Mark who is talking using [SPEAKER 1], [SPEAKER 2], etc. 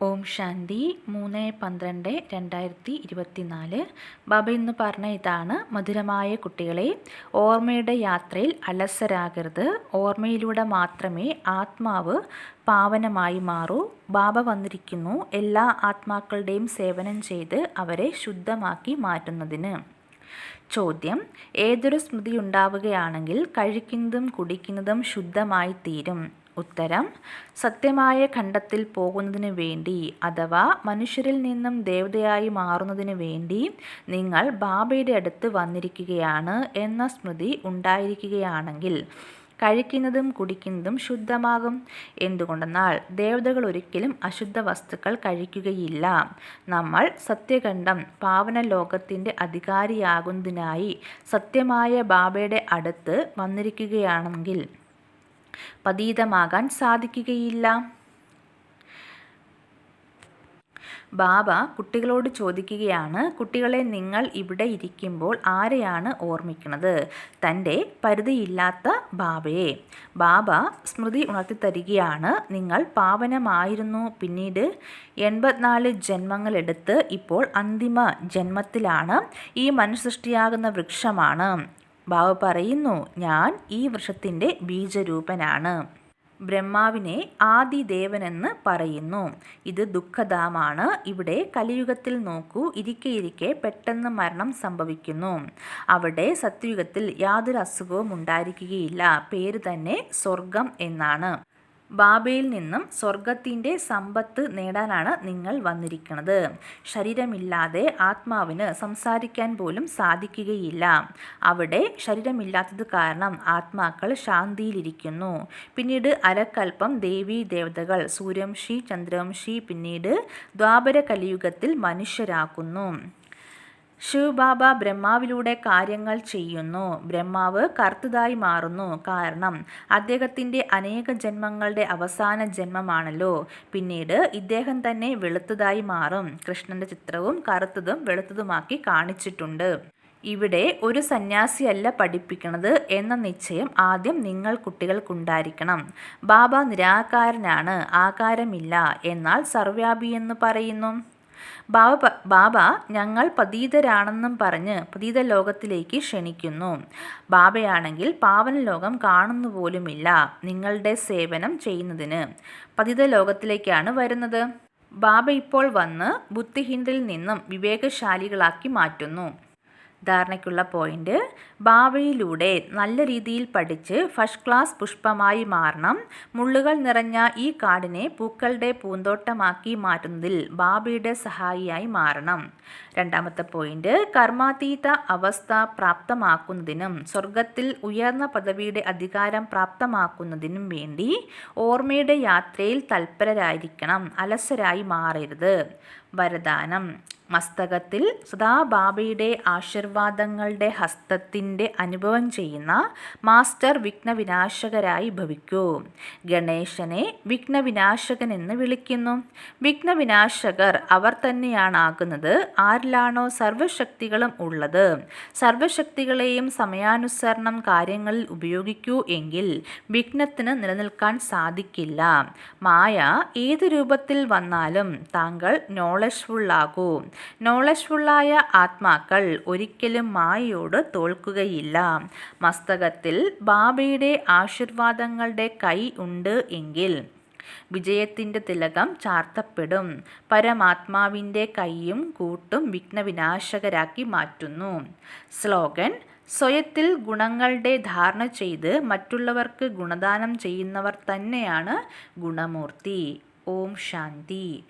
[SPEAKER 1] ഓം ശാന്തി മൂന്ന് പന്ത്രണ്ട് രണ്ടായിരത്തി ഇരുപത്തിനാല്. ബാബ ഇന്ന് പറഞ്ഞ ഇതാണ് മധുരമായ കുട്ടികളെ ഓർമ്മയുടെ യാത്രയിൽ അലസരാകരുത്. ഓർമ്മയിലൂടെ മാത്രമേ ആത്മാവ് പാവനമായി മാറൂ. ബാബ വന്നിരിക്കുന്നു എല്ലാ ആത്മാക്കളുടെയും സേവനം ചെയ്ത് അവരെ ശുദ്ധമാക്കി മാറ്റുന്നതിന്. ചോദ്യം ഏതൊരു സ്മൃതി ഉണ്ടാവുകയാണെങ്കിൽ കഴിക്കുന്നതും കുടിക്കുന്നതും ശുദ്ധമായി തീരും. ഉത്തരം സത്യമായ ഖണ്ഡത്തിൽ പോകുന്നതിന് വേണ്ടി അഥവാ മനുഷ്യരിൽ നിന്നും ദേവതയായി മാറുന്നതിന് വേണ്ടി നിങ്ങൾ ബാബയുടെ അടുത്ത് വന്നിരിക്കുകയാണ് എന്ന സ്മൃതി ഉണ്ടായിരിക്കുകയാണെങ്കിൽ കഴിക്കുന്നതും കുടിക്കുന്നതും ശുദ്ധമാകും. എന്തുകൊണ്ടെന്നാൽ ദേവതകൾ ഒരിക്കലും അശുദ്ധ വസ്തുക്കൾ കഴിക്കുകയില്ല. നമ്മൾ സത്യഖണ്ഡം പാവന ലോകത്തിന്റെ അധികാരിയാകുന്നതിനായി സത്യമായ ബാബയുടെ അടുത്ത് വന്നിരിക്കുകയാണെങ്കിൽ പതീതമാകാൻ സാധിക്കുകയില്ല. ബാബ കുട്ടികളോട് ചോദിക്കുകയാണ് കുട്ടികളെ നിങ്ങൾ ഇവിടെ ഇരിക്കുമ്പോൾ ആരെയാണ് ഓർമ്മിക്കുന്നത്? തന്റെ പരിധിയില്ലാത്ത ബാബയെ. ബാബ സ്മൃതി ഉണർത്തിത്തരികയാണ് നിങ്ങൾ പാവനമായിരുന്നു. പിന്നീട് എൺപത്തിനാല് ജന്മങ്ങളെടുത്ത് ഇപ്പോൾ അന്തിമ ജന്മത്തിലാണ്. ഈ മനുസൃഷ്ടിയാകുന്ന വൃക്ഷമാണ്. ബാബ പറയുന്നു ഞാൻ ഈ വൃക്ഷത്തിന്റെ ബീജരൂപനാണ്. ബ്രഹ്മാവിനെ ആദിദേവനെന്ന് പറയുന്നു. ഇത് ദുഃഖധാമാണ്. ഇവിടെ കലിയുഗത്തിൽ നോക്കൂ ഇരിക്കെ ഇരിക്കെ പെട്ടെന്ന് മരണം സംഭവിക്കുന്നു. അവിടെ സത്യുഗത്തിൽ യാതൊരു അസുഖവും ഉണ്ടായിരിക്കുകയില്ല. പേര് തന്നെ സ്വർഗം എന്നാണ്. ബാബയിൽ നിന്നും സ്വർഗത്തിന്റെ സമ്പത്ത് നേടാനാണ് നിങ്ങൾ വന്നിരിക്കുന്നത്. ശരീരമില്ലാതെ ആത്മാവിന് സംസാരിക്കാൻ പോലും സാധിക്കുകയില്ല. അവിടെ ശരീരമില്ലാത്തത് കാരണം ആത്മാക്കൾ ശാന്തിയിലിരിക്കുന്നു. പിന്നീട് അരക്കൽപ്പം ദേവീ ദേവതകൾ സൂര്യംശി ചന്ദ്രംശി പിന്നീട് ദ്വാപര കലിയുഗത്തിൽ മനുഷ്യരാക്കുന്നു ശിവബാബ ബ്രഹ്മാവിലൂടെ കാര്യങ്ങൾ ചെയ്യുന്നു. ബ്രഹ്മാവ് കർത്തതായി മാറുന്നു. കാരണം അദ്ദേഹത്തിന്റെ അനേക ജന്മങ്ങളുടെ അവസാന ജന്മമാണല്ലോ. പിന്നീട് ഇദ്ദേഹം തന്നെ വെളുത്തതായി മാറും. കൃഷ്ണന്റെ ചിത്രവും കറുത്തതും വെളുത്തതുമാക്കി കാണിച്ചിട്ടുണ്ട്. ഇവിടെ ഒരു സന്യാസിയല്ല പഠിപ്പിക്കുന്നത് എന്ന നിശ്ചയം ആദ്യം നിങ്ങൾ കുട്ടികൾക്കുണ്ടായിരിക്കണം. ബാബ നിരാകാരനാണ് ആകാരമില്ല എന്നാൽ സർവ്യാപി എന്ന് പറയുന്നു? ബാബ ബാബ ഞങ്ങൾ പതീതരാണെന്നും പറഞ്ഞ് പതീത ലോകത്തിലേക്ക് ക്ഷണിക്കുന്നു. ബാബയാണെങ്കിൽ പാവന ലോകം കാണുന്നു പോലുമില്ല നിങ്ങളുടെ സേവനം ചെയ്യുന്നതിന്. പതിത ലോകത്തിലേക്കാണ് വരുന്നത്. ബാബ ഇപ്പോൾ വന്ന് ബുദ്ധിഹീനരിൽ നിന്നും വിവേകശാലികളാക്കി മാറ്റുന്നു. ധാരണയ്ക്കുള്ള പോയിന്റ്. ഭാവിയിലൂടെ നല്ല രീതിയിൽ പഠിച്ച് ഫസ്റ്റ് ക്ലാസ് പുഷ്പമായി മാറണം. മുള്ളുകൾ നിറഞ്ഞ ഈ കാടിനെ പൂക്കളുടെ പൂന്തോട്ടമാക്കി മാറ്റുന്നതിൽ ബാബയുടെ സഹായിയായി മാറണം. രണ്ടാമത്തെ പോയിന്റ് കർമാതീത അവസ്ഥ പ്രാപ്തമാക്കുന്നതിനും സ്വർഗത്തിൽ ഉയർന്ന പദവിയുടെ അധികാരം പ്രാപ്തമാക്കുന്നതിനും വേണ്ടി ഓർമ്മയുടെ യാത്രയിൽ തൽപരരായിരിക്കണം അലസരായി മാറരുത്. വരദാനം. മസ്തകത്തിൽ സദാ ബാബയുടെ ആശീർവാദങ്ങളുടെ ഹസ്തത്തിന്റെ അനുഭവം ചെയ്യുന്ന മാസ്റ്റർ വിഘ്നവിനാശകരായി ഭവിക്കൂ. ഗണേശനെ വിഘ്നവിനാശകൻ എന്ന് വിളിക്കുന്നു. വിഘ്നവിനാശകർ അവർ തന്നെയാണാകുന്നത് ആരിലാണോ സർവശക്തികളും ഉള്ളത്. സർവശക്തികളെയും സമയാനുസരണം കാര്യങ്ങളിൽ ഉപയോഗിക്കൂ എങ്കിൽ വിഘ്നത്തിന് നിലനിൽക്കാൻ സാധിക്കില്ല. മായ ഏത് രൂപത്തിൽ വന്നാലും താങ്കൾ നോളജ്ഫുള്ളാകൂ നോളജ്ഫുള്ളായ ആത്മാക്കൾ ഒരിക്കലും മായയോട് തോൽക്കുകയില്ല. മസ്തകത്തിൽ ബാബയുടെ ആശീർവാദങ്ങളുടെ കൈ ഉണ്ട് എങ്കിൽ വിജയത്തിന്റെ തിലകം ചാർത്തപ്പെടും. പരമാത്മാവിന്റെ കൈയും കൂട്ടും വിഘ്നവിനാശകരാക്കി മാറ്റുന്നു. സ്ലോഗൻ സ്വയത്തിൽ ഗുണങ്ങളുടെ ധാരണ ചെയ്ത് മറ്റുള്ളവർക്ക് ഗുണദാനം ചെയ്യുന്നവർ തന്നെയാണ് ഗുണമൂർത്തി. ഓം ശാന്തി.